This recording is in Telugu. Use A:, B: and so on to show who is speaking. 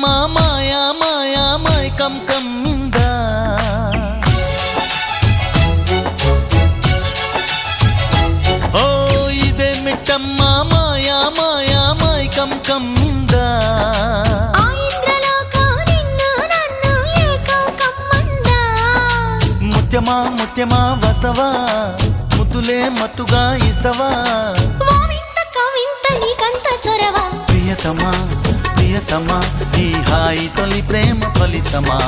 A: మిట్టమ్మ మాయా మాయా మైకం కమ్మిందా ఓ ఇదే మిట్టమ్మ మాయా మాయా మైకం కమ్మిందా ముత్యమా ముత్యమా వస్తవా? ముద్దులే మత్తుగా ఇస్తవా?
B: చొరవ?
A: ప్రియతమా ప్రియతమా ఈ హాయి తొలి ప్రేమ ఫలితమా?